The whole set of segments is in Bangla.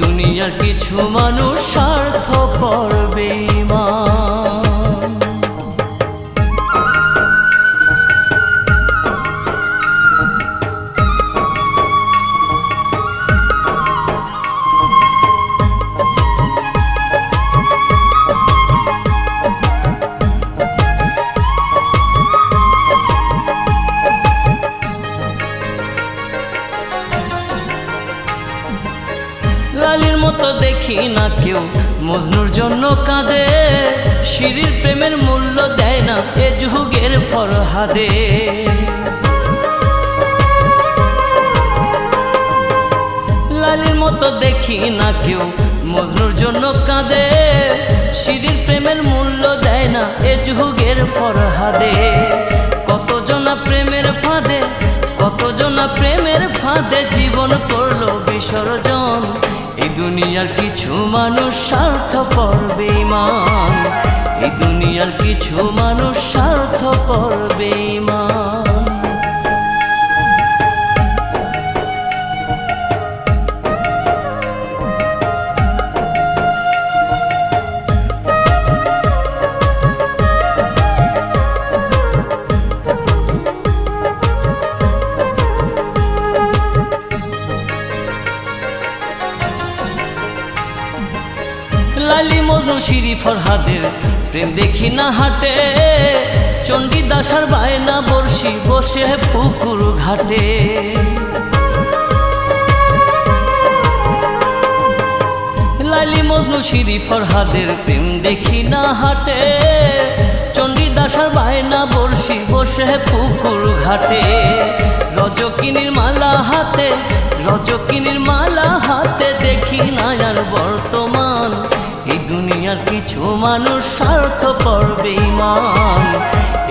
দুনিয়ার কিছু মানুষ স্বার্থপর বেঈমান। লালির মতো দেখি না কেউ। মজনুর জন্য কাঁদে, শিরির প্রেমের মূল্য দেয় না এ যুগের ফরহাদে। লালির মতো দেখি না কেউ, মজনুর জন্য কাঁদে, শিরির প্রেমের মূল্য দেয় না এ যুগের ফরহাদে। কতজনা প্রেমের ফাঁদে, কতজনা প্রেমের ফাঁদে জীবন করল বিসর্জন দুনিয়ার কিছু মানুষ স্বার্থ স্বার্থপর মা এই দুনিয়ার কিছু মানুষ স্বার্থ স্বার্থপর বেঈমান। লালি মজনু শিরি ফরহাদের, প্রেম দেখি না হাটে। চণ্ডী দাসার বায়না বর্ষি বসে পুকুর ঘাটে। লালি মজনু প্রেম দেখি না হাটে। চণ্ডী দাসার বায়না বর্ষি বসে পুকুর ঘাটে। রজকিনীর মালা হাতে, রজকিনীর মালা হাতে দেখি না আর বর্তমান দুনিয়ার কিছু মানুষ স্বার্থ পড়বে মান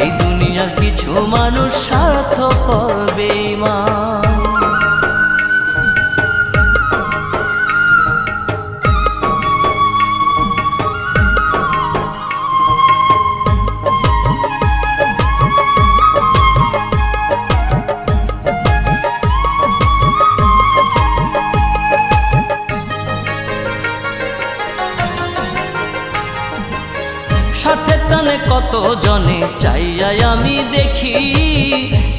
এই দুনিয়ার কিছু মানুষ স্বার্থ পড়বে বেঈমান। স্বার্থের টানে কত জনে চাইয়াই আমি দেখি।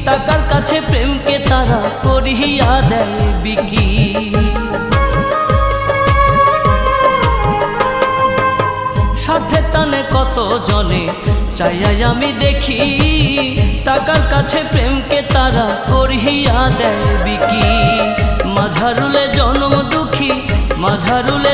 টাকার কাছে প্রেমকে তারা করিয়া দেয় বিকি। স্বার্থের টানে কত জনে চাইয়াই আমি দেখি। টাকার কাছে প্রেমকে তারা করিয়া দেয় বিকি। মাঝারুলে জনম দুঃখী, মাঝারুলে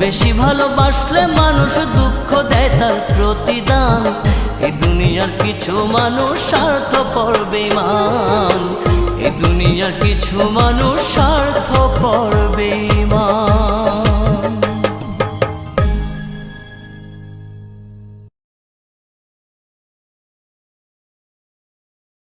বেশি ভালোবাসলে মানুষ দুঃখ দেয় তার প্রতিদান। এই দুনিয়ার কিছু মানুষ স্বার্থ পড়বে মান এই দুনিয়ার কিছু মানুষ স্বার্থ পড়বে বেঈমান।